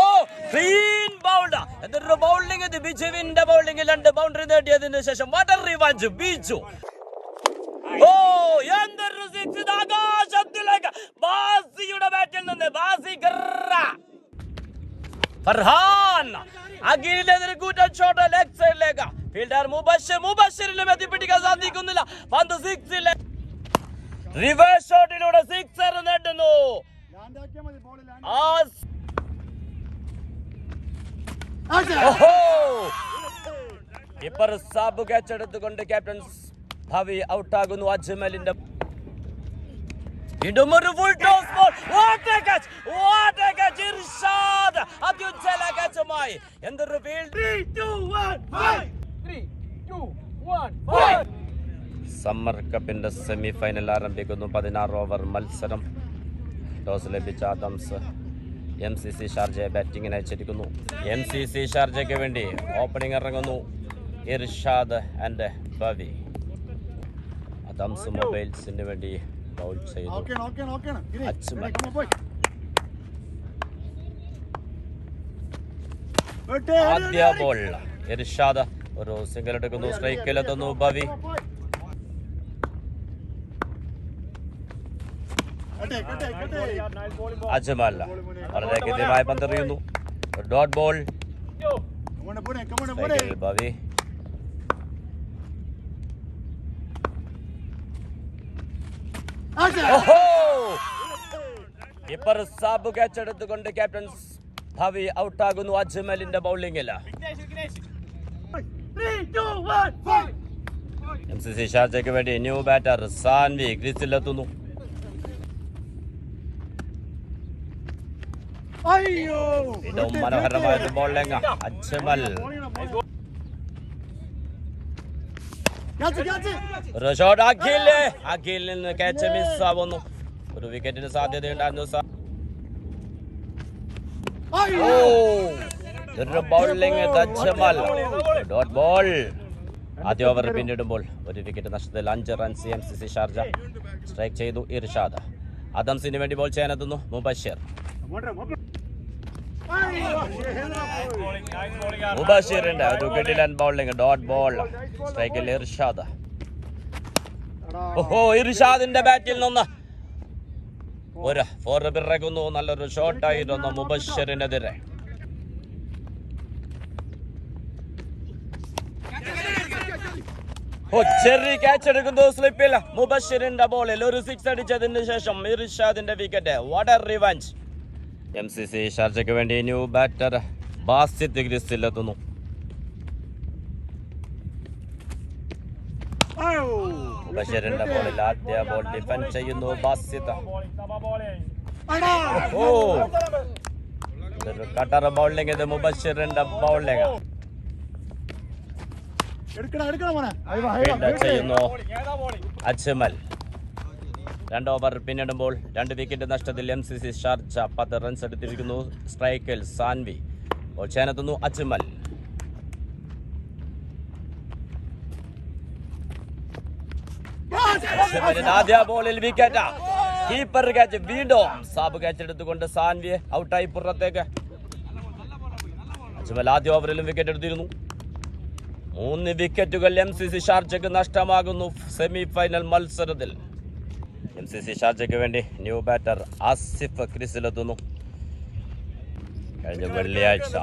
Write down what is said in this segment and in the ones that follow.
ഓ clean bowled എന്തൊരു bowling ഇത്. ബിജുവിന്റെ ബൗളിംഗ് രണ്ട് ബൗണ്ടറി നേടിയതിനു ശേഷം വാട്ടർ റിവാഞ്ച് ബിജു. ഓ എന്തൊരു സിക്സ് ഇത്. ആകാശത്തിലേക്ക്. ബാസിയുടെ ബാറ്റിൽ നിന്ന് ബാസി ഫർഹാൻ. അഖിലിനെതിരെ കൂറ്റൻ ഷോട്ട് ലെഗ് സൈഡിലേക്ക് ഫീൽഡർ മുബഷിർ മുബഷിറിലും എത്തിപ്പിടിക്കാൻ സാധിക്കുന്നില്ല. പന്ത് സിക്സിലെ റിവേഴ്സ് ഷോട്ടിലൂടെ സിക്സർ നേടുന്നു. ആ കീപ്പർ സാബ് ക്യാച്ച് എടുത്തുകൊണ്ട് ക്യാപ്റ്റൻ ഭവി ഔട്ടാകുന്നു അജ്മലിന്റെ. വീണ്ടും ഒരു full toss ball what a catch what a catch Irshad! ക്യാച്ചുമായി എന്തൊരു ഫീൽഡ് സമ്മർ കപ്പിന്റെ സെമി ഫൈനൽ ആരംഭിക്കുന്നു. പതിനാറ് ഓവർ മത്സരം. ടോസ് ലഭിച്ച ആദംസ് എം സി സി ഷാർജയെ ബാറ്റിങ്ങിന് അയച്ചിരിക്കുന്നു. എം സി സി ഷാർജയ്ക്ക് വേണ്ടി ഓപ്പണിംഗ് ഇറങ്ങുന്നു. ഇർഷാദ് ആൻഡ് ബവി അതംസ് മൊബൈൽസിന് വേണ്ടി ബൗൾ ചെയ്തു. അച്ചുമൻ. ആദ്യ ബോൾ ഇർഷാദ് ഒരു സിംഗിൾ എടുക്കുന്നു. സ്ട്രൈക്കിലെത്തുന്നു ബവി അജ്മൽ വളരെ കൃത്യമായി പന്തെറിയുന്നു. ഡോട്ട് ബോൾ ഭവി കീപ്പർ സാബ് ക്യാച്ച് എടുത്തുകൊണ്ട് ക്യാപ്റ്റൻ ഭവി ഔട്ടാകുന്നു അജ്മലിന്റെ ബൗളിംഗിൽ എം സി സി ഷാർജയ്ക്ക് വേണ്ടി ന്യൂ ബാറ്റർ സാൻവി ക്രീസിലെത്തുന്നു മനോഹരമായ ഒരു അജ്മൽ. അഖിൽ നിന്ന് ക്യാച്ച് മിസ് ആവുന്നു. ഒരു വിക്കറ്റിന് സാധ്യതയുണ്ടായിരുന്നു സാർ ഓ ഒരു ബൗളിംഗ് അജ്മൽ. ഡോട്ട് ബോൾ ആദ്യ ഓവർ പിന്നിടുമ്പോൾ ഒരു വിക്കറ്റ് നഷ്ടത്തിൽ അഞ്ച് runs M C C Sharjah strike ചെയ്തു ഇർഷാദ്. അദംസിന് വേണ്ടി ബോൾ ചെയ്യാനെത്തുന്നു മുബഷിർ മുബഷിറിന്റെ അത് കിടിലൻ ബൗളിംഗ് ഡോട്ട് ബോൾ സ്ട്രൈക്കിൽ ഇർഷാദ്. ഓഹോ ഇർഷാദിന്റെ ബാറ്റിൽ നിന്ന്. ഒരു ഫോർ പിറകുന്നു നല്ലൊരു ഷോട്ടായിരുന്നു മുബഷിറിനെതിരെ. ഓ ചെറി ക്യാച്ച് എടുക്കുന്നു സ്ലിപ്പിൽ മുബഷിറിന്റെ ബോളിൽ ഒരു സിക്സ് അടിച്ചതിന് ശേഷം ഇർഷാദിന്റെ wicket what a revenge M C C ഷാർജയ്ക്ക് വേണ്ടി ന്യൂ ബാറ്റർ ബാസിത്ത് ഗ്രിസ്റ്റിലെത്തുന്നു ബഷീറിന്റെ ബോളിൽ ആദ്യ ബോൾ ഡിഫൻഡ് ചെയ്യുന്നു ഓ! കട്ടർ ബൗളിംഗ് ഇത് മുബഷീറിന്റെ ബൗളിംഗ് ചെയ്യുന്നു അജ്മൽ. രണ്ട് ഓവർ പിന്നിടുമ്പോൾ രണ്ട് വിക്കറ്റ് നഷ്ടത്തിൽ എം സി സി ഷാർജ പത്ത് റൺസ് എടുത്തിരിക്കുന്നു. സ്ട്രൈക്കിൽ സാൻവി. അച്ചുമൽ അജ്മൽ. ആദ്യ ബോളിൽ വിക്കറ്റ്. കീപ്പർ ക്യാച്ച് വീണ്ടും. സാബ് ക്യാച്ച് എടുത്തുകൊണ്ട് സാൻവിയെ ഔട്ടായി പുറത്തേക്ക്. അജ്മൽ ആദ്യ ഓവറിലും വിക്കറ്റ് എടുത്തിരുന്നു. മൂന്ന് വിക്കറ്റുകൾ എം സി സി ഷാർജയ്ക്ക് നഷ്ടമാകുന്നു. സെമി ഫൈനൽ മത്സരത്തിൽ. എം സി സി ഷാർജയ്ക്ക് വേണ്ടി ന്യൂ ബാറ്റർ ആസിഫ് ക്രിസിലെത്തുന്നു കഴിഞ്ഞ വെള്ളിയാഴ്ച.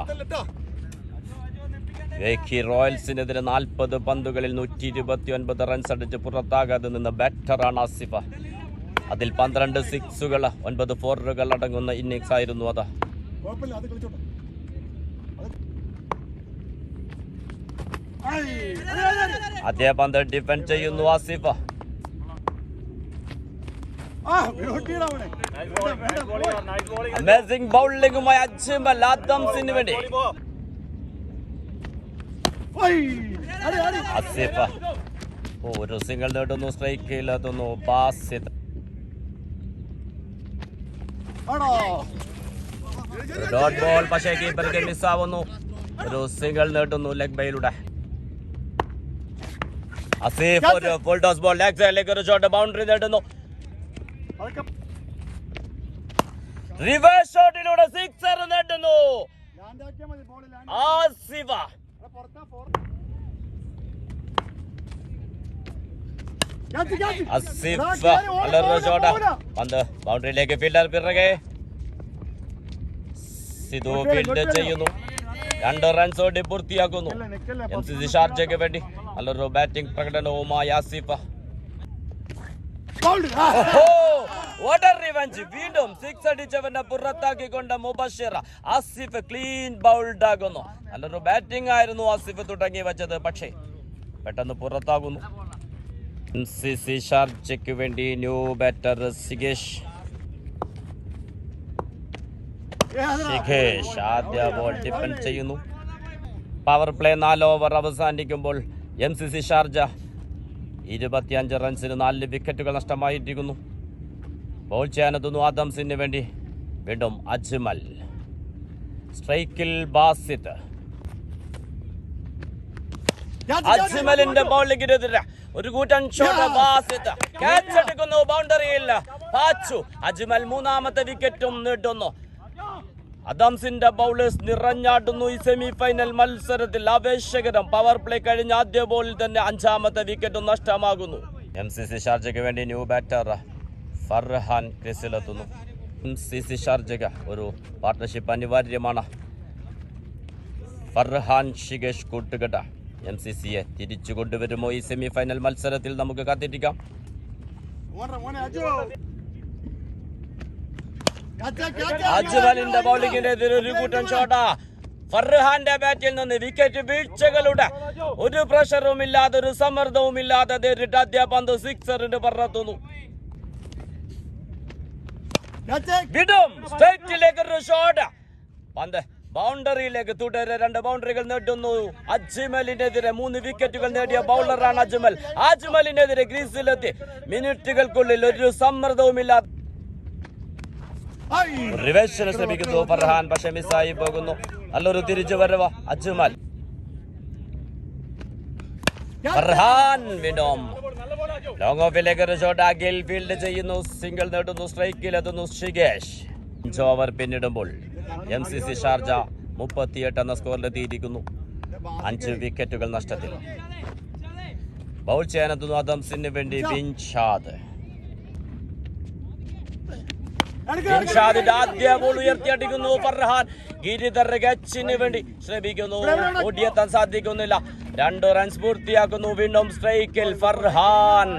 വേക്കി റോയൽസിനെതിരെ നാൽപ്പത് പന്തുകളിൽ നൂറ്റി ഇരുപത്തി ഒൻപത് റൺസ് അടിച്ച് പുറത്താകാതെ നിന്ന ബാറ്ററാണ് ആസിഫ. അതിൽ പന്ത്രണ്ട് സിക്സുകൾ ഒൻപത് ഫോറുകൾ അടങ്ങുന്ന ഇന്നിങ്സ് ആയിരുന്നു അത്. അതേ പന്ത് ഡിഫൻഡ് ചെയ്യുന്നു ആസിഫ. അമേസിംഗ് ബൗളിംഗുമായി അജ്മൽ ആദംസിന് വേണ്ടി. ആസിഫ. ഒരു സിംഗിൾ നേടുന്നു strike Basith pass dot ball പക്ഷേ കീപ്പർക്ക് മിസ്സാവുന്നു ഒരു സിംഗിൾ നേടുന്നു ലെഗ് ബൈയിലൂടെ അസീഫ് ഒരു ഫുൾ ടോസ് ബോൾ ലെഗ് സൈഡിലേക്ക് ഒരു ഷോട്ട് ബൗണ്ടറി നേടുന്നു. റിവേഴ്സ് ഷോട്ടിലൂടെ സിക്സർ നേടുന്നു. ആസിഫ അസിഫ നല്ലൊരു ഷോട്ട് പന്ത് ബൗണ്ടറിയിലേക്ക് ഫീൽഡർ പിറകെ. സിധു ഫീൽഡ് ചെയ്യുന്നു. രണ്ട് റൺസോടെ പൂർത്തിയാക്കുന്നു. എം സി സി ഷാർജയ്ക്ക് വേണ്ടി നല്ലൊരു ബാറ്റിംഗ് പ്രകടനവുമായി ആസിഫ വാട്ടർ റിവഞ്ച് വീണ്ടും സിക്സ് അടിച്ചവന്റെ പുറത്താക്കിക്കൊണ്ട് മുബഷിർ ആസിഫ് ക്ലീൻ ബൗൾഡ് ആകുന്നു. നല്ലൊരു ബാറ്റിംഗ് ആയിരുന്നു ആസിഫ് തുടങ്ങി വെച്ചത്. പക്ഷേ പെട്ടെന്ന് പുറത്താകുന്നു. എം സി സി ഷാർജയ്ക്ക് വേണ്ടി ന്യൂ ബാറ്റർ സിഗേഷ്. ശിഖേഷ് ആദ്യ ബോൾ ഡിഫൻഡ് ചെയ്യുന്നു. പവർ പ്ലേ നാല് ഓവർ അവസാനിക്കുമ്പോൾ എം സി സി ഷാർജ ഇരുപത്തിയഞ്ച് റൺസിന് നാല് വിക്കറ്റുകൾ നഷ്ടമായിരിക്കുന്നു. ബോൾ ചെയ്യാനെത്തുന്നു ആദംസിന് വേണ്ടി. വീണ്ടും അജ്മൽ. സ്ട്രൈക്കിൽ ബാസിത്ത് അജ്മലിന്റെ ബൗളിംഗിനെതിരെ ഒരു കൂട്ടൻ ഷോട്ട് ബാസിത്ത് ക്യാച്ച് എടുക്കുന്നു. ബൗണ്ടറിയിൽ പാച്ചു. അജ്മൽ മൂന്നാമത്തെ വിക്കറ്റും നേടുന്നു. അദംസിന്റെ ബൗളേഴ്സ് നിറഞ്ഞാടുന്നു ഈ സെമി ഫൈനൽ മത്സരത്തിൽ. ആവേശകരം പവർ പ്ലേ കഴിഞ്ഞ ആദ്യ ബോളിൽ തന്നെ അഞ്ചാമത്തെ വിക്കറ്റും നഷ്ടമാകുന്നു. എം സി സി ഷാർജയ്ക്ക് വേണ്ടി ന്യൂ ബാറ്റർ ഫർഹാൻ ക്രിസിലെത്തുന്നു. എം സി സി ഷാർജയ്ക്ക് ഒരു പാർട്ട്ണർഷിപ്പ് അനിവാര്യമാണ്. ഫർഹാൻ ഷിഗേഷ് കൂട്ടുകെട്ട. എം സി സിയെ തിരിച്ചു കൊണ്ടുവരുമോ? ഈ സെമി ഫൈനൽ മത്സരത്തിൽ നമുക്ക് കാത്തിരിക്കാം മോനെ മോനെ അജു ക്യാച്ച് ക്യാച്ച് അജ്മലിന്റെ ബൗളിംഗിനെതിരെ ഒരു കൂട്ടം ഷോട്ടാ ഫർഹാന്റെ ബാറ്റിൽ നിന്ന് വിക്കറ്റ് വീഴ്ചകളുടെ ഒരു പ്രഷറും ഇല്ലാതെ ഒരു സമ്മർദ്ദവും ഇല്ലാതെ നേരിട്ട് അദ്ദേഹ പന്ത് സിക്സറിന് പറത്തുന്നു ക്യാച്ച് വിടും സ്ട്രൈറ്റിലേക്ക് ഒരു ഷോട്ട് പന്ത് ബൗണ്ടറിയിലേക്ക് തുടരെ രണ്ട് ബൗണ്ടറികൾ നേടുന്നു. അജ്മലിനെതിരെ മൂന്ന് വിക്കറ്റുകൾ നേടിയ ബൗളറാണ് അജ്മൽ. അജ്മലിനെതിരെ ക്രീസിലെത്തി മിനിറ്റുകൾക്കുള്ളിൽ ഒരു സമ്മർദ്ദവുമില്ലാതെ റിവേഴ്സിന് ശ്രമിക്കുന്നു. ഫർഹാൻ പക്ഷെ മിസ്സായി പോകുന്നു. നല്ലൊരു തിരിച്ചു വരവ. അജ്മൽ. ഫർഹാൻ വീണ്ടും. ലോങ് ഓഫിലേക്ക് ഒരു ഷോട്ട് ഫീൽഡ് ചെയ്യുന്നു. സിംഗിൾ നേടുന്നു. സ്ട്രൈക്കിൽ എത്തുന്നു ഷിഗേഷ് അഞ്ച് ഓവർ പിന്നിടുമ്പോൾ എം സി സി ഷാർജ മുപ്പത്തിയെട്ട് എന്ന സ്കോറിലെത്തിയിരിക്കുന്നു അഞ്ച് വിക്കറ്റുകൾ നഷ്ടത്തിൽ. ബൗൾ ചെയ്യാനെത്തുന്നു. അദംസിന് വേണ്ടി ബിൻഷാദ് ഇൻഷാദിന്റെ ആദ്യ ബോൾ ഉയർത്തിയടിക്കുന്നു ഫർഹാൻ. ഗിരിധർ ഗച്ചിന് വേണ്ടി ശ്രമിക്കുന്നു. ഓടിയെത്താൻ സാധിക്കുന്നില്ല. രണ്ട് റൺസ് പൂർത്തിയാക്കുന്നു. വീണ്ടും സ്ട്രൈക്കിൽ ഫർഹാൻ.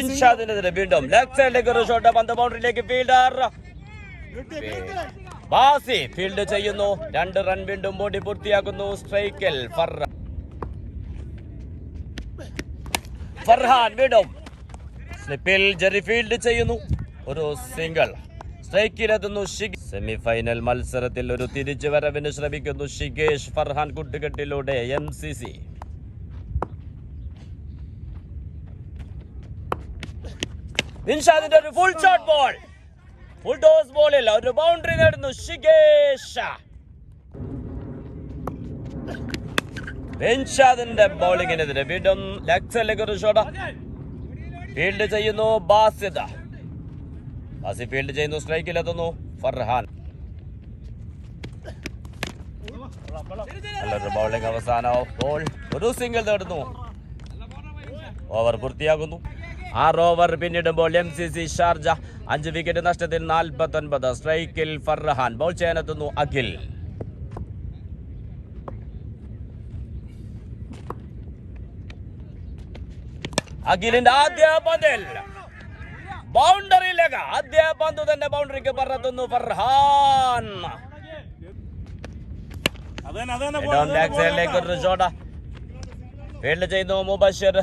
ഇൻഷാദിനെതിരെ വീണ്ടും ലെഫ്റ്റ് സൈഡിലേക്ക് ഒരു ഷോട്ട് പന്ത് ബൗണ്ടറിയിലേക്ക് ഫീൽഡർ. ബാസി ഫീൽഡ് ചെയ്യുന്നു. രണ്ട് റൺ വീണ്ടും ബോഡി പൂർത്തിയാക്കുന്നു. സ്ട്രൈക്കിൽ ഫർഹാൻ വീണ്ടും സ്ലിപ്പിൽ ജെറി ഫീൽഡ് ചെയ്യുന്നു. ഒരു സിംഗിൾ. സ്ട്രൈക്കിലെത്തുന്നു സെമി ഫൈനൽ മത്സരത്തിൽ ഒരു തിരിച്ചുവരവിന് ശ്രമിക്കുന്നു ഷിഗേഷ് ഫർഹാൻ കുട്ടുകെട്ടിലൂടെ എം സി സി. നിൻഷാദിന്റെ ഒരു full shot ball full toss ബോളിൽ ഒരു ബൗണ്ടറി നേടുന്നു ഷിഗേഷ് ഇൻഷാദിന്റെ ബൗളിങ്ങിനെതിരെ വീണ്ടും ലെഗ്സിലേക്ക് ഒരു ഷോട്ട് ഫീൽഡ് ചെയ്യുന്നു ബാസിദ. ബാസി ഫീൽഡ് ചെയ്യുന്നു സ്ട്രൈക്കിലെത്തുന്നു ഫർഹാൻ. നല്ലൊരു ബൗളിംഗ് അവസാന. ബോൾ ഒരു സിംഗിൾ നേടുന്നു. ഓവർ പൂർത്തിയാകുന്നു. ആറ് ഓവർ പിന്നിടുമ്പോൾ എം സി സി ഷാർജ അഞ്ച് വിക്കറ്റ് നഷ്ടത്തിൽ നാൽപ്പത്തി ഒൻപത് സ്ട്രൈക്കിൽ ഫർഹാൻ. ബൗൾ ചെയ്യാനെത്തുന്നു അഖിൽ. അഖിലിന്റെ ആദ്യ പന്തിൽ. ബൗണ്ടറിയിലേക്ക് ആദ്യ പന്ത് തന്നെ ബൗണ്ടറിക്ക് പറഞ്ഞു ഫർഹാൻ. ഫീൽഡ് ചെയ്യുന്നു മുബഷിർ.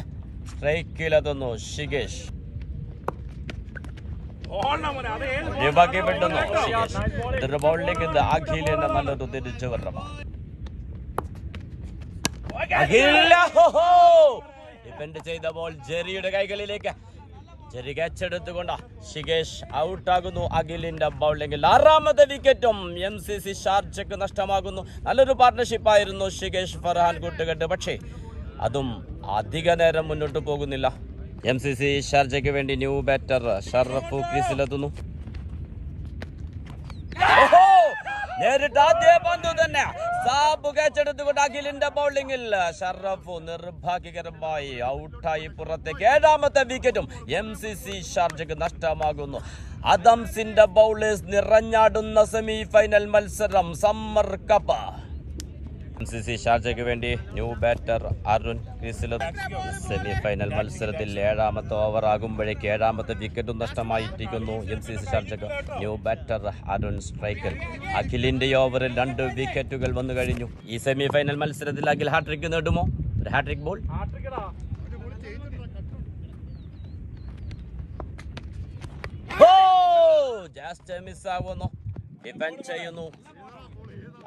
സ്ട്രൈക്കിലെത്തുന്നു ഷികേഷ് ബാക്കി വിട്ടുന്നു ഷിഗേഷ് ഇതൊരു ബൗളിലേക്ക് ഇത് അഖിലിന്റെ നല്ലൊരു തിരിച്ചു വരണം. ഡിഫൻഡ് ചെയ്ത ബോൾ ജെറിയുടെ കൈകളിലേക്ക്. ജെറി ക്യാച്ച് എടുത്തുകൊണ്ട് ഔട്ട് ഔട്ടാകുന്നു അഖിലിന്റെ ബൗളിംഗിൽ ആറാമത്തെ വിക്കറ്റും എം സി സി ഷാർജക്ക് നഷ്ടമാകുന്നു. നല്ലൊരു പാർട്ണർഷിപ്പ് ആയിരുന്നു ഷികേഷ് ഫർഹാൻ കൂട്ടുകെട്ട്. പക്ഷേ അതും അധിക നേരം മുന്നോട്ട് പോകുന്നില്ല. എം സി സി ഷാർജയ്ക്ക് വേണ്ടി ന്യൂ ബാറ്റർ ഷറഫ് ക്രീസിലെത്തുന്നു! നേരിട്ട് ആദ്യ പന്ത് തന്നെ. സാബ് കേച്ചെടുത്തുകൊണ്ട് അഖിലിന്റെ ബൗളിംഗിൽ ഷറഫ് നിർഭാഗ്യകരമായി ഔട്ടായി പുറത്തേക്ക്. ഏഴാമത്തെ വിക്കറ്റും എം സി സി ഷാർജക്ക് നഷ്ടമാകുന്നു. അദംസിന്റെ ബൗളേഴ്സ് നിറഞ്ഞാടുന്ന സെമി ഫൈനൽ മത്സരം summer cup. M C C ഷാർജയ്ക്ക് വേണ്ടി ന്യൂ ബാറ്റർ അരുൺ ക്രീസിൽ സെമി ഫൈനൽ മത്സരത്തിൽ ഏഴാമത്തെ ഓവർ ആകുമ്പോഴേക്ക് ഏഴാമത്തെ വിക്കറ്റും നഷ്ടമായിരിക്കുന്നു എം സി സി ഷാർജയ്ക്ക്. ന്യൂ ബാറ്റർ അരുൺ സ്ട്രൈക്കർ അഖിലിന്റെ ഓവറിൽ രണ്ട് വിക്കറ്റുകൾ വന്നു കഴിഞ്ഞു. ഈ സെമി ഫൈനൽ മത്സരത്തിൽ അഖിൽ ഹാട്രിക് നേടുമോ? ഒരു ഹാട്രിക് ബോൾ. ഓ ജസ്റ്റ് മിസ് ആവുന്നു ഡിഫൻഡ് ചെയ്യുന്നു.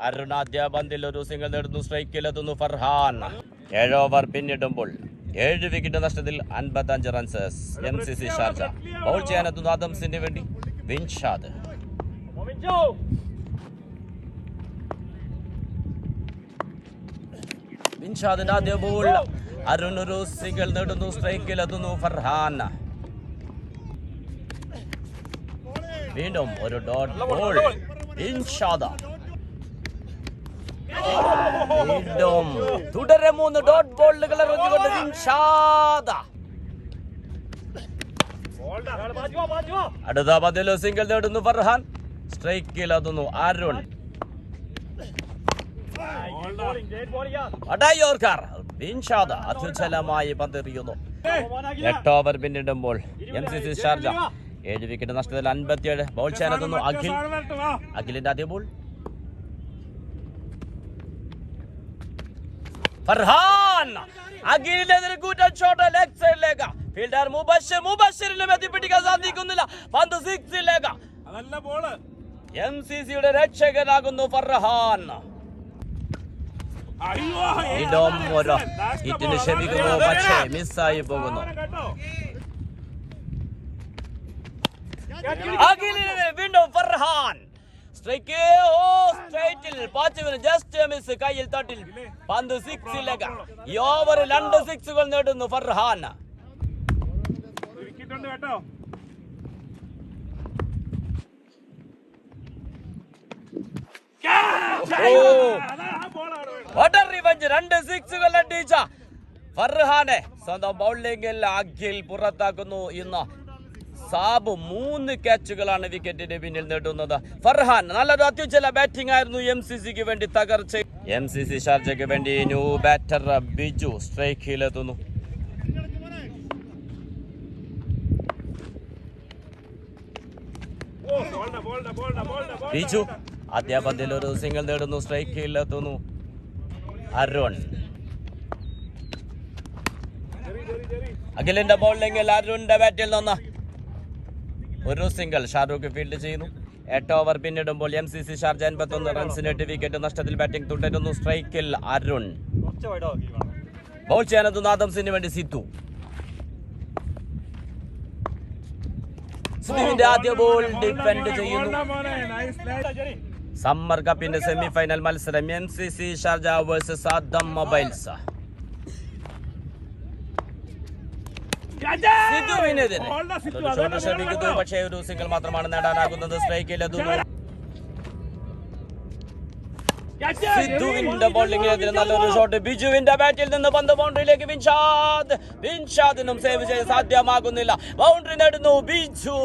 അരുൺ ആദ്യ പന്തിൽ ഒരു സിംഗിൾ നേടുന്നു സ്ട്രൈക്കിലെത്തുന്നു ഫർഹാൻ. ഏഴ് ഓവർ പിന്നിടുമ്പോൾ ഏഴ് വിക്കറ്റ് നഷ്ടത്തിൽ അൻപത്തഞ്ച് runs M C C Sharjah. Bowl ചെയ്യാനെത്തുന്നു ആദംസിന് വേണ്ടി. വിൻഷാദ്. വിൻഷാദിന്റെ ആദ്യ ബോൾ അരുൺ ഒരു സിംഗിൾ നേടുന്നു സ്ട്രൈക്കിലെത്തുന്നു ഫർഹാൻ. വീണ്ടും ഒരു ഡോട്ട് ബോൾ ഇൻഷാദ വീണ്ടും തുടരെ മൂന്ന് ഡോട്ട് ബോളുകൾ എറിഞ്ഞുകൊണ്ട് ഇൻഷാദ അടുത്ത പതിൽ സിംഗിൾ നേടുന്നു ഫർഹാൻ. സ്ട്രൈക്കിൽ എത്തുന്നു അരുൺ. അടയോർക്കാർ ഇൻഷാദ അത്യുജ്വലമായി പന്തെറിയുന്നു. എട്ട് ഓവർ പിന്നിടുമ്പോൾ എം സി സി ഷാർജ. ഏഴ് വിക്കറ്റ് നഷ്ടത്തിൽ അൻപത്തിയേഴ്. ബോൾ ചെയ്യാനെത്തുന്നു അഖിൽ. അഖിലിന്റെ ആദ്യ ബോൾ ഫർഹാൻ. അഖിലിനെതിരെ കൂറ്റൻ ഷോട്ട് ലെഗ് സൈഡിലേക്ക് ഫീൽഡർ മുബഷിർ മുബഷിറിനും എത്തിപ്പിടിക്കാൻ സാധിക്കുന്നില്ല. പന്ത് സിക്സിലേക്ക് അതല്ല ബോൾ എം സി സിയുടെ രക്ഷകനാകുന്നു ഫർഹാൻ. അയ്യോ വീണ്ടും ഒരു ഹിറ്റിന് ക്ഷമിക്കുന്നു പക്ഷേ മിസ്സായി പോകുന്നു. കേട്ടോ. വീണ്ടും ഫർഹാൻ. സ്ട്രൈക്ക്. ഓ സ്ട്രൈറ്റിൽ പാച്ചുവിന് ജസ്റ്റ് മിസ് കയ്യിൽ തട്ടിൽ. പന്ത് സിക്സിലേക്ക് ഈ ഓവറിൽ രണ്ട് സിക്സുകൾ നേടുന്നു ഫർഹാൻ. കേട്ടോ. രണ്ട് സിക്സുകൾ അടിച്ച ഫർഹാനെ സ്വന്തം ബൗളിംഗിൽ അഖിൽ പുറത്താക്കുന്നു ഇന്ന്. സാബ് മൂന്ന് ക്യാച്ചുകളാണ് വിക്കറ്റിന്റെ പിന്നിൽ നേടുന്നത്. ഫർഹാൻ നല്ലൊരു അത്യുജ്വല ബാറ്റിംഗ് ആയിരുന്നു എം സി സിക്ക് വേണ്ടി തകർച്ച. എം സി സി ഷാർജയ്ക്ക് വേണ്ടി ന്യൂ ബാറ്റർ ബിജു സ്ട്രൈക്കിലെത്തുന്നു ബിജു ആദ്യ ഒരു സിംഗിൾ നേടുന്നു സ്ട്രൈക്കിലെത്തുന്നു അരുൺ. അഖിലിന്റെ ബോളിലെങ്കിൽ അരുണിന്റെ ബാറ്റിൽ നിന്ന്. ഒരു സിംഗിൾ ഷാറൂഖ് ഫീൽഡ് ചെയ്യുന്നു. എട്ട് ഓവർ പിന്നിടുമ്പോൾ എം സി സി ഷാർജ എൺപത്തൊന്ന് റൺസിന് എട്ട് വിക്കറ്റ് നഷ്ടത്തിൽ ബാറ്റിംഗ് തുടരുന്നു. സ്ട്രൈക്കിൽ അരുൺ. ബോൾ ചെയ്യാനെത്തുന്ന ആദംസിന് വേണ്ടി സിത്തു. സിത്തുവിന്റെ ആദ്യ ബോൾ ഡിഫെൻഡ് ചെയ്യുന്നു. സമ്മർ കപ്പിന്റെ സെമി ഫൈനൽ മത്സരം M C C Sharjah versus Adam mobiles. സിദ്ധുവിനെതിരെ shot ശ്രമിക്കുന്നു. പക്ഷേ ഒരു സിംഗിൾ മാത്രമാണ് നേടാനാകുന്നത്. സ്ട്രൈക്കിൽ സിദ്ധുവിന്റെ ബോളിംഗിനെതിരെ നല്ലൊരു ഷോട്ട് ബിജുവിന്റെ ബാറ്റിൽ നിന്ന് പന്ത് ബൗണ്ടറിയിലേക്ക് വിൻഷാദ്. വിൻഷാദിനും സേവ് ചെയ്യാൻ സാധ്യമാകുന്നില്ല. ബൗണ്ടറി നേടുന്നു ബിജു.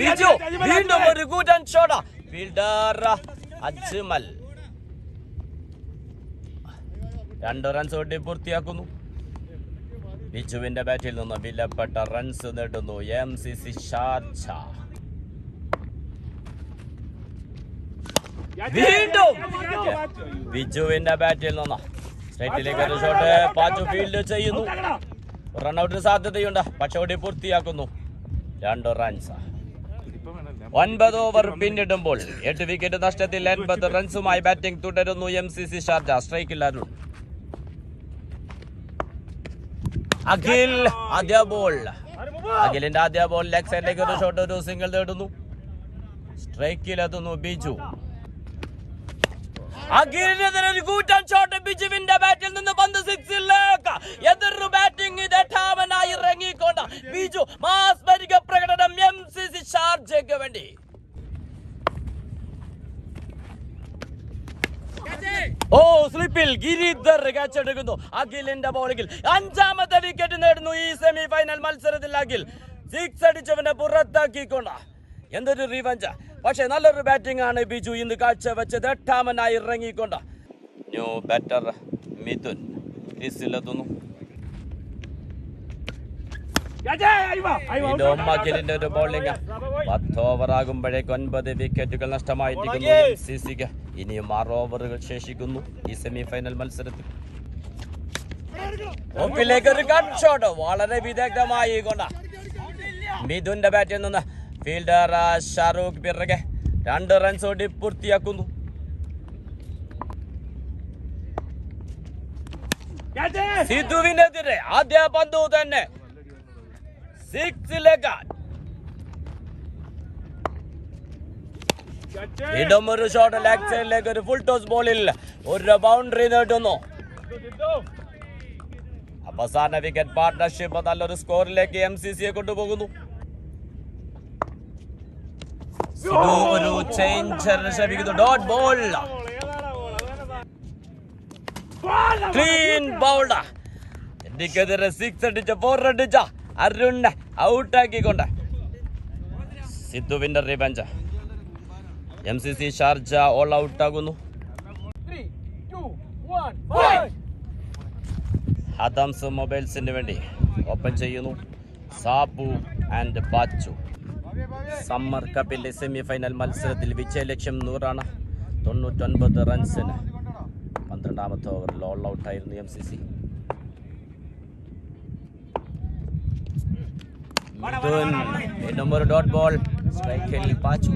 ബിജു വീണ്ടും ഒരു ആൻഡ് ഷോട്ട് ഫീൽഡർ അജ്മൽ. രണ്ട് റൺസ് വേണ്ടി പൂർത്തിയാക്കുന്നു. ബിജുവിന്റെ ബാറ്റിൽ നിന്ന് വിലപ്പെട്ട റൺസ് നേടുന്നു. M C C Sharjah. വീണ്ടും ബിജുവിന്റെ ബാറ്റിൽ നിന്ന് സ്ട്രൈറ്റിലേക്ക് ഒരു ഷോട്ട് പാച്ചു ഫീൽഡ് ചെയ്യുന്നു. റൺഔട്ടിന് സാധ്യതയുണ്ട്. പക്ഷെ ഓടി പൂർത്തിയാക്കുന്നു. രണ്ട് റൺസ് ഒൻപത് ഓവർ പിന്നിടുമ്പോൾ എട്ട് വിക്കറ്റ് നഷ്ടത്തിൽ എൺപത് റൺസുമായി ബാറ്റിംഗ് തുടരുന്നു എം സി സി ഷാർജ. സ്ട്രൈക്കിൽ അഖിൽ ആദ്യ ബോൾ അഖിലിന്റെ ആദ്യ ബോൾ ലെഗ് സൈഡിലേക്ക് ഒരു ഷോട്ട് ഒരു സിംഗിൾ തേടുന്നു സ്ട്രൈക്കിൽ എത്തുന്നു ബിജു അഖിലിനെതിരെ ഒരു കൂറ്റൻ ഷോട്ട് ബിജുവിന്റെ ബാറ്റിൽ നിന്ന് പന്ത് സിക്സിലേക്ക് എതിർ ബാറ്റിംഗ് ഇതെട്ടാമനായി ഇറങ്ങിക്കൊണ്ട് ബിജു മാസ്മരിക പ്രകടനം എം സി സി ഷാർജയ്ക്ക് വേണ്ടി. ഓ സ്ലിപ്പിൽ ഗിരിധർ എടുക്കുന്നു അഖിലിന്റെ ബോളിംഗിൽ അഞ്ചാമത്തെ വിക്കറ്റ് നേടുന്നു ഈ സെമി ഫൈനൽ മത്സരത്തിൽ അഖിൽ. സിക്സ് അടിച്ചവനെ പുറത്താക്കിക്കൊണ്ട. എന്തൊരു റിവഞ്ച് പക്ഷെ നല്ലൊരു ബാറ്റിംഗ് ആണ് ബിജു ഇന്ന് കാഴ്ചവെച്ചത്. എട്ടാമനായി ഇറങ്ങിക്കൊണ്ട്. ന്യൂ ബാറ്റർ മിഥുൻ ക്രീസിലെത്തുന്നു അഖിലിന്റെ ഒരു ബോളിംഗ് പത്ത് ഓവർ ആകുമ്പോഴേക്ക് ഒൻപത് വിക്കറ്റുകൾ നഷ്ടമായിരിക്കുന്നു സി സിക്ക് ഇനിയും ആറ് ഓവറുകൾ ശേഷിക്കുന്നു ഈ സെമി ഫൈനൽ മത്സരത്തിൽ. ഓപ്പിലേക്ക് ഒരു കട്ട് ഷോട്ട് വളരെ വിദഗ്ധമായി കൊണ്ട. മിഥുന്റെ ബാറ്റിൽ നിന്ന് ഫീൽഡർ ഷാറൂഖ് പിറകെ രണ്ട് റൺസ് ഓടി പൂർത്തിയാക്കുന്നു. സിധുവിനെതിരെ ആദ്യ പന്തു തന്നെ. ഇടും ഒരു ഷോട്ട് ലെഗ് സൈഡിലേക്ക് ഒരു ഫുൾ ടോസ് ബോളിൽ ഒരു ബൗണ്ടറി നേടുന്നു. അവസാന വിക്കറ്റ് പാർട്ട്ണർഷിപ്പ് നല്ലൊരു സ്കോറിലേക്ക് എം സി സിയെ കൊണ്ടുപോകുന്നു. ഒരു ചേഞ്ചർ ശ്രമിക്കുന്നു ഡോട്ട് ബോൾ ക്ലീൻ ബൗൾഡ് എനിക്കെതിരെ സിക്സ് അടിച്ച ഫോർ അടിച്ച അരുണിനെ ഔട്ടാക്കിക്കൊണ്ട്. സിദ്ധുവിന്റെ revenge M C C Sharjah all ഔട്ടാകുന്നു Adams മൊബൈൽസിന് വേണ്ടി ഓപ്പൺ ചെയ്യുന്നു. സാബു ആൻഡ് ബാച്ചു. സമ്മർ കപ്പിന്റെ സെമി ഫൈനൽ മത്സരത്തിൽ വിജയലക്ഷ്യം നൂറാണ്. തൊണ്ണൂറ്റൊൻപത് റൺസിന് പന്ത്രണ്ടാമത്തെ ഓവറിൽ ഓൾ ഔട്ടായിരുന്നു എം സി സി മിഥുൻ വീണ്ടും ഒരു ഡോട്ട് ബോൾ സ്ട്രൈക്കിൽ പാച്ചു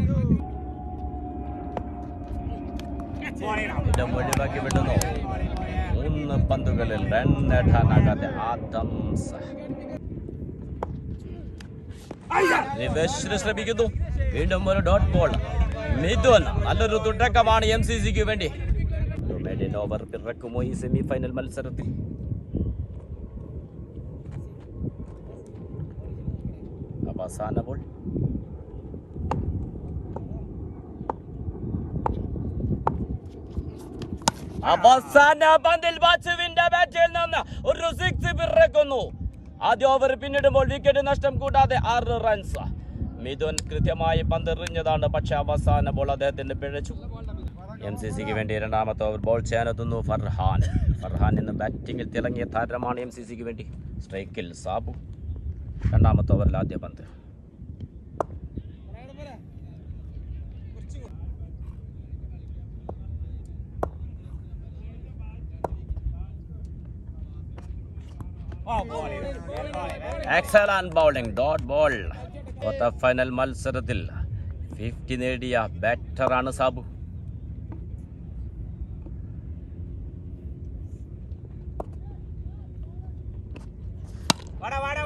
വീണ്ടും ബാക്കി വിടുന്നു മൂന്ന് പന്തുകളിൽ റൺ നേടാനാകാതെ ആദംസ് റിവേഴ്സിന് ശ്രമിക്കുന്നു. വീണ്ടും ഒരു ഡോട്ട് ബോൾ മിഥുൻ നല്ലൊരു തുടക്കമാണ് എം സി സിക്ക് വേണ്ടി. ഓവർ പിറക്കുമോ ഈ സെമി ഫൈനൽ മത്സരത്തിൽ? അവസാന ബോൾ അവസാന പന്തിൽ ബാച്ചുവിന്റെ ബാറ്റിൽ നിന്ന് ഒരു സിക്സ് പിറക്കുന്നു. ആദ്യ ഓവർ പിന്നിടുമ്പോൾ വിക്കറ്റ് നഷ്ടം കൂടാതെ ആറ് റൺസ് മിഥുൻ കൃത്യമായി പന്തെറിഞ്ഞതാണ് പക്ഷെ അവസാന ബോൾ അദ്ദേഹത്തിന് പിഴച്ചു. എം സി സിക്ക് വേണ്ടി രണ്ടാമത്തെ ഓവർ ബോൾ ചെയ്യാനെത്തുന്നു ഫർഹാൻ. ഫർഹാൻ ഇന്ന് ബാറ്റിംഗിൽ തിളങ്ങിയ താരമാണ് എം സി സിക്ക് വേണ്ടി. സ്ട്രൈക്കിൽ സാബു. രണ്ടാമത്തെ ഓവറിൽ ആദ്യ പന്ത്. Excellent bowling dot ball quarter final മത്സരത്തിൽ ഫിഫ്റ്റി നേടിയ ബാറ്ററാണ് സാബു. വാടാ വാടാ.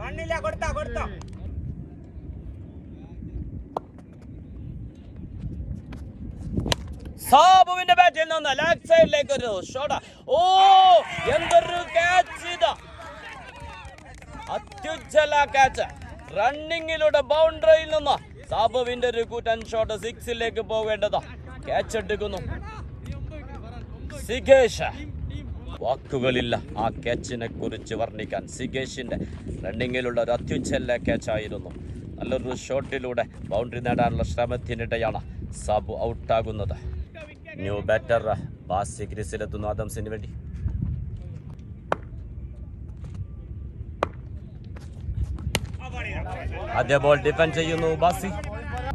കണ്ണില്ല കൊടുത്താ കൊടുത്തോ. സാബുവിന്റെ ബാറ്റിൽ നിന്ന് ലെഗ് സൈഡിലേക്ക് ഒരു ഷോട്ട് ഓ എന്തൊരു ക്യാച്ച് ഇതാ. അത്യുജ്വല ക്യാച്ച് റണ്ണിങ്ങിലൂടെ ബൗണ്ടറിയിൽ നിന്ന് സാബുവിന്റെ ഒരു കൂറ്റൻ ഷോട്ട് സിക്സിലേക്ക് പോകേണ്ടതാ. ക്യാച്ച് എടുക്കുന്നു. സിഗേഷ്. വാക്കുകളില്ല. ആ ക്യാച്ചിനെ കുറിച്ച് വർണിക്കാൻ സിഗേഷിന്റെ റണ്ണിങ്ങിലുള്ള ഒരു അത്യുജ്ജല ക്യാച്ചായിരുന്നു നല്ലൊരു ഷോട്ടിലൂടെ ബൗണ്ടറി നേടാനുള്ള ശ്രമത്തിനിടെയാണ് സാബു ഔട്ടാകുന്നത് ന്യൂ ബാറ്റർ ബാസി ക്രിസിലെത്തുന്നു ആദംസിന് വേണ്ടി. ആദ്യ ബോൾ ഡിഫൻഡ് ചെയ്യുന്നു ബാസി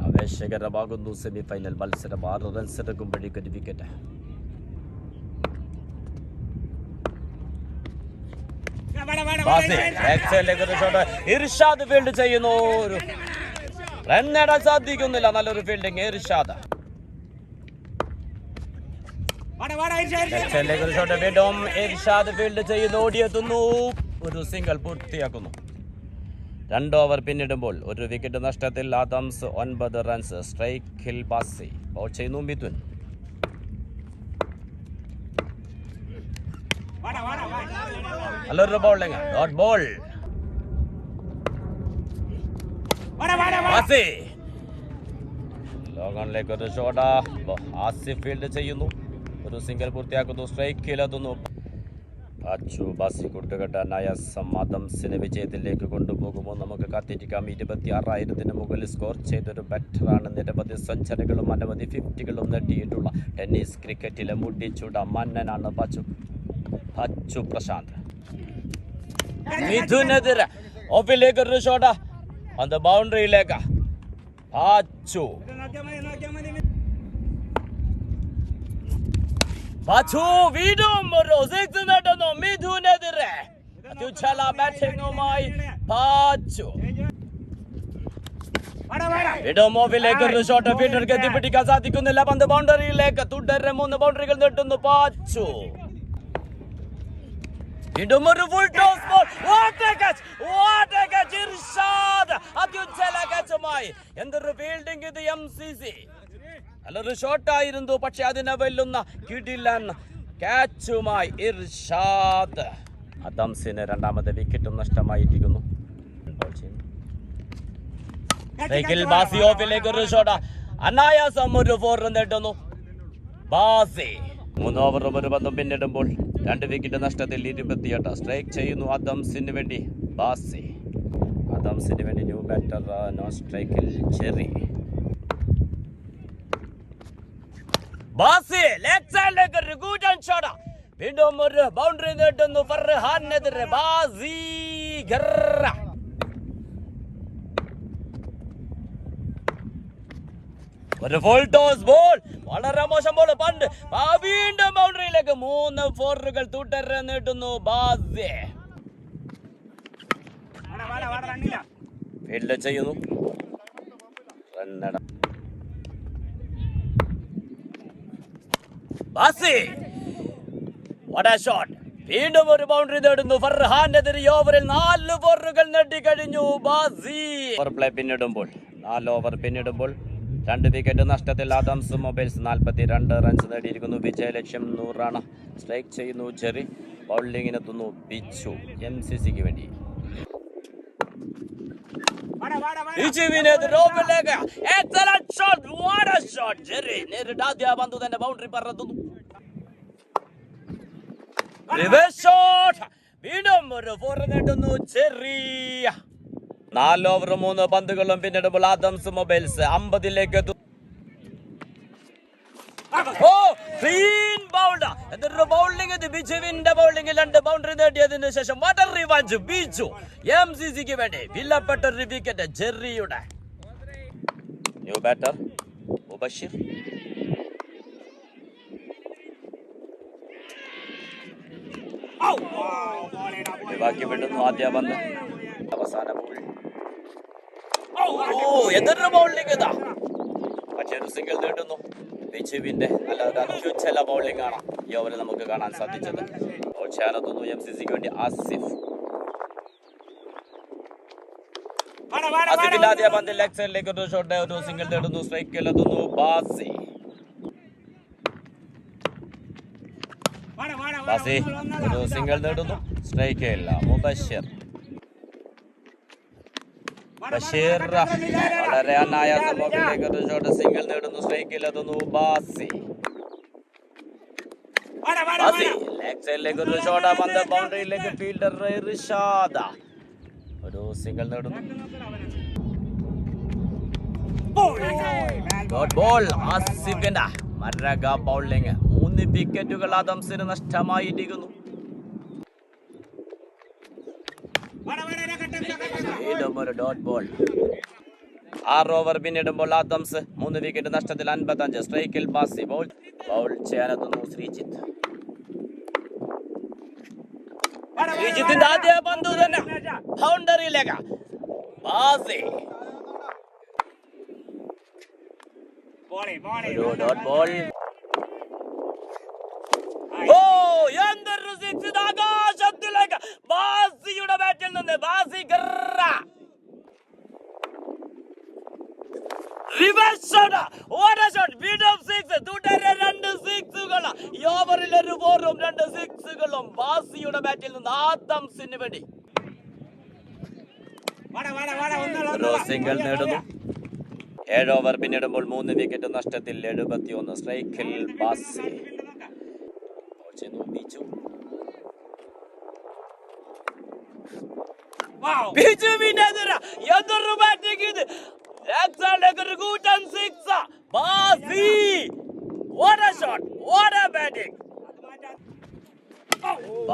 ആവേശകരമാകുന്നു സെമി ഫൈനൽ മത്സരം. ആറ് റൺസ് എടുക്കുമ്പോഴേക്കൊരു വിക്കറ്റ് ബാസി ബാക്ക് സൈഡിലേക്ക് ഒരു ഷോട്ട് ഇർഷാദ് ഫീൽഡ് ചെയ്യുന്നു. ഒരു റൺ നേടാൻ സാധിക്കുന്നില്ല. നല്ലൊരു ഫീൽഡിങ് ഇർഷാദ്. ഷോട്ട് വീണ്ടും ഇർഷാദ് ഫീൽഡ് ചെയ്യുന്നു. ഓടിയെത്തുന്നു. ഒരു സിംഗിൾ പൂർത്തിയാക്കുന്നു. രണ്ട് ഓവർ പിന്നിടുമ്പോൾ ഒരു വിക്കറ്റ് നഷ്ടത്തിൽ ആദംസ് ഒൻപത് റൺസ് സ്ട്രൈക്കിൽ ബാസി ബോൾ ചെയ്യുന്നു മിഥുൻ. നല്ലൊരു ബൗളിംഗ് ഡോട്ട് ബോൾ ലോകണിലേക്ക് ഒരു ഷോട്ട ആസി ഫീൽഡ് ചെയ്യുന്നു. ഒരു സിംഗിൾ പൂർത്തിയാക്കുന്നു. സ്ട്രൈക്കിലെത്തുന്നു അച്ചു ബാസി കൂട്ടുകെട്ടാനായ സമ്മതംസിനെ വിജയത്തിലേക്ക് കൊണ്ടുപോകുമ്പോൾ നമുക്ക് കാത്തിരിക്കാം. ഇരുപത്തി ആറായിരത്തിന് മുകളിൽ സ്കോർ ചെയ്തൊരു ബാറ്ററാണ് നിരവധി സെഞ്ചറികളും അനവധി ഫിഫ്റ്റികളും നേടിയിട്ടുള്ള ടെന്നീസ് ക്രിക്കറ്റിലെ മുടിച്ചൂട മന്നനാണ് പച്ചു പച്ചു പ്രശാന്ത് മിഥുനെതിരെ ഓഫിലേക്ക് ഒരു ഷോട്ട അത് ബൗണ്ടറിയിലേക്ക് പാച്ചു ഇത് നോക്കിയാ മതി നോക്കിയാ മതി പാച്ചു വീണ്ടും ഒരു സിക്സ് നേടുന്നു മിഥുനെതിരെ അത്യുച്ഛല ബാറ്റിംഗുമായി പാച്ചു വാടാ വാടാ വീണ്ടും ഓഫിലേക്ക് ഒരു ഷോട്ട് ഫീൽഡർക്ക് എത്തിപ്പിടിക്കാൻ സാധിക്കുന്നില്ല പന്ത് ബൗണ്ടറിയിലേക്ക് തുടരെ മൂന്ന് ബൗണ്ടറികൾ നേട്ടുന്നു പാച്ചു വീണ്ടും ഒരു full toss ball what a what a Irshad അത്യുജ്ജല ക്യാച്ചുമായി എന്തൊരു ഫീൽഡിംഗ് ഇത് എം സി സി നല്ലൊരു ഷോട്ടായിരുന്നു പക്ഷെ അതിനെ വെല്ലുന്ന കിടിലൻ ക്യാച്ചുമായി ഇർഷാദ്. അദംസിന് രണ്ടാമത്തെ വിക്കറ്റും നഷ്ടമായിരിക്കുന്നു. ബാസി ഓഫിലേക്ക് ഒരു ഷോട്ട് അനായാസം ഒരു ഫോർ നേടുന്നു. ബാസി മൂന്ന് ഓവറും ഒരു പന്തും പിന്നിടുമ്പോൾ രണ്ട് വിക്കറ്റ് നഷ്ടത്തിൽ ഇരുപത്തിയെട്ട്. സ്ട്രൈക്ക് ചെയ്യുന്നു അദംസിന് വേണ്ടി ബാസി. അദംസിന് വേണ്ടി ന്യൂ ബാറ്റർ നോൺ സ്ട്രൈക്കിൽ ചെറി. ബാസി ഷോട്ട് വീണ്ടും ഒരു ബൗണ്ടറി നേടുന്നു ഫർഹാനെതിരെ. ബാസി ഗർറ ഒരു ഫുൾ ടോസ് ബോൾ വളരെ മോശം ബോൾ പണ്ട് വീണ്ടും ബൗണ്ടറിയിലേക്ക് മൂന്ന് ഫോറുകൾ തുടരെ നീട്ടുന്നു ഫീൽഡ് ചെയ്യുന്നു. ബാസി. Shot. വീണ്ടും ഒരു ബൗണ്ടറി നേടുന്നു. ഫർഹാനെതിരെ ഓവറിൽ നാല് ഫോറുകൾ നേടിക്കഴിഞ്ഞു. ബാസി. ഓവർ പ്ലേ പിന്നിടുമ്പോൾ. നാല് ഓവർ പിന്നിടുമ്പോൾ. രണ്ട് വിക്കറ്റ് നഷ്ടത്തിൽ ആദംസ് മൊബൈൽസ് നാൽപ്പത്തി രണ്ട് റൺസ് നേടിയിരിക്കുന്നു വിജയലക്ഷ്യം നൂറാണ്. സ്ട്രൈക്ക് ചെയ്യുന്നു ചെറി ബൗളിങ്ങിനെത്തുന്നു ബിച്ചു. എം സി സിക്ക് വേണ്ടി. തന്നെ ബൗണ്ടറി പറത്തുന്നു. വീണ്ടും ഒരു ഫോർ നേട്ടുന്നു ചെറിയ നാല് ഓവർ മൂന്ന് പന്തുകളും പിന്നിടുമ്പോൾ ആദംസ് മൊബൈൽസ് അമ്പതിലേക്ക് എന്തൊരു ബൗളിംഗ് ഇത്. ബിജുവിന്റെ ബൗളിംഗ് രണ്ട് ബൗണ്ടറി നേടിയതിനു ശേഷം what a revenge Biju M C സിക്ക് വേണ്ടി വില്ലപ്പെട്ട ഒരു വിക്കറ്റ് ജെറിയുടെ. New batter Mubashir. ഔ ബാക്കി വിടുന്നു ആദ്യ പന്ത്. അവസാന എന്തൊരു ബൗളിംഗ് ഇതാ. പക്ഷേ ഒരു സിംഗിൾ നേടുന്നു. ബിജുവിന്റെ അല്ല ഒരു അത്യുച്ഛല ബൗളിംഗ് ആണ് ഈ ഓവറിൽ നമുക്ക് കാണാൻ സാധിച്ചത്. ബോൾ ചേർത്തുന്നു എം സി സിക്ക് വേണ്ടി ആസിഫ്. ആസിഫിന്റെ ആദ്യ ലെഗ് സൈഡിലേക്ക് ഒരു ഷോട്ട് ഒരു സിംഗിൾ തേടുന്നു സ്ട്രൈക്കിൽ എത്തുന്നു ബാസി. ബാസി ഒരു സിംഗിൾ തേടുന്നു സ്ട്രൈക്കേ ഇല്ല. മുബഷിർ ബഷീർ വളരെ അനായാസം ഒരു ഷോട്ട് സിംഗിൾ നേടുന്നു. സ്ട്രൈക്കിൽ എത്തുന്നു ബാസി. ബാസി. ലെഗ് സൈഡിലേക്ക് ഒരു ഷോട്ട് ഫീൽഡർ സിംഗിൾ നേടുന്നു. ബോൾ ബൗളിംഗ് മൂന്ന് വിക്കറ്റുകൾ അതംസിന് നഷ്ടമായിരിക്കുന്നു വാടാ വാടാ കട്ടം ഒരു ഡോട്ട് ബോൾ ആറ് ഓവർ പിന്നിടുമ്പോൾ ആദംസ് മൂന്ന് വിക്കറ്റ് നഷ്ടത്തിൽ അൻപത്തഞ്ച് സ്ട്രൈക്കിൽ ബാസി ബൗൾ ബൗൾ ചെയ്യാനെത്തുന്നു ശ്രീജിത്ത്. തന്നെ. ബാസി. ബോൾ ഓ ആകാശത്തിലേക്ക്. ബാസിയുടെ ബാറ്റിൽ നിന്ന് ബാസി ഗർറ റിവ ഷോട്ട് what a shot വീണ്ടും സിക്സ് തുടരെ രണ്ട് സിക്സുകൾ ഈ ഓവറിൽ ഒരു ഫോറും രണ്ട് സിക്സുകളും വാസിയുടെ ബാറ്റിൽ നിന്ന് ആദംസിന് വേണ്ടി. വാടാ വാടാ വാടാ ഒന്നല്ല ഒരു സിംഗിൾ നേടുന്നു. ഏഴ് ഓവർ പിന്നിടുമ്പോൾ മൂന്ന് വിക്കറ്റ് നഷ്ടത്തിൽ എഴുപത്തിയൊന്ന്. സ്ട്രൈക്കിൽ ബാസി ബിജുവിനെതിരെ എതിർ ബാറ്റിംഗ് ഇത്? ഒരു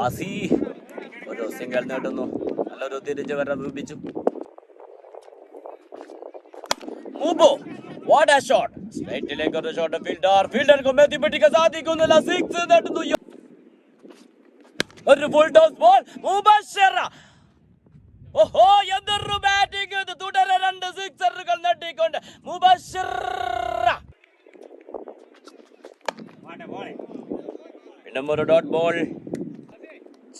ബാസി ഒരു സിംഗിൾ കിട്ടുന്നു നല്ലൊരു തിരിച്ചു വരവ് മൂബോ വാട്ട് എ ഷോട്ട് സ്ട്രൈറ്റിലേക്ക് ഒരു ഷോട്ട് ഫീൽഡർ ഫീൽഡർക്ക് എത്തിപ്പിടിക്കാൻ സാധിക്കുന്നില്ല. സിക്സ് നേടുന്നു. ഒരു ഫുൾ ടോസ് ബോൾ മുബഷറ. ഓഹോ എന്തൊരു ബാറ്റിംഗ് ഇത്. തുടരെ രണ്ട് സിക്സറുകൾ നേട്ടിക്കൊണ്ട് മുബഷറ. വീണ്ടും ഒരു ഡോട്ട് ബോൾ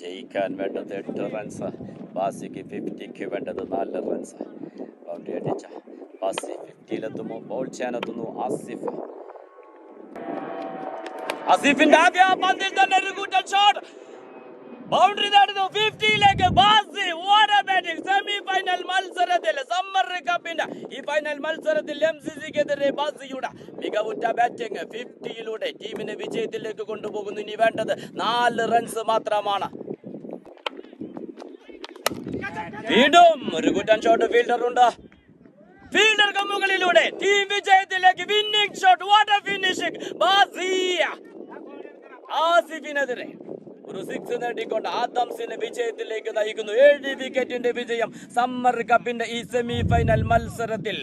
ജയിക്കാൻ വേണ്ടത് എട്ട് റൺസ് ബാസിക്ക് ഫിഫ്റ്റിക്ക് വേണ്ടത് നാല് റൺസ് ബൗണ്ടറി അടിച്ച. ബാസി ഫിഫ്റ്റിയിലെത്തുമോ ബോൾ ചെയ്യാനെത്തുന്നു ആസിഫ്. ആസിഫിന്റെ ആദ്യ പന്തിൽ തന്നെ ഒരു കൂട്ടൻ ഷോട്ട് ബൗണ്ടറി നേടുന്നു ഫിഫ്റ്റിയിലേക്ക് ബാസി ഓരോ ബാറ്റിംഗ് സമ്മർ ഈ ഫൈനൽ മത്സരത്തിൽ ടീമിനെ വിജയത്തിലേക്ക് കൊണ്ടുപോകുന്നു. ഇനി വേണ്ടത് നാല് റൺസ് മാത്രമാണ്. വീണ്ടും ഒരു കുറ്റൻ ഷോട്ട് ഫീൽഡർ ഉണ്ട്. ഫീൽഡർ കമ്മുകളിലൂടെ ടീം വിജയത്തിലേക്ക് winning shot what a finishing Basia ആസിഫിനെതിരെ ഒരു സിക്സ് നേടിക്കൊണ്ട് ആദംസിനെ വിജയത്തിലേക്ക് നയിക്കുന്നു. ഏഴ് വിക്കറ്റിന്റെ വിജയം സമ്മർ കപ്പിന്റെ ഈ സെമി ഫൈനൽ മത്സരത്തിൽ.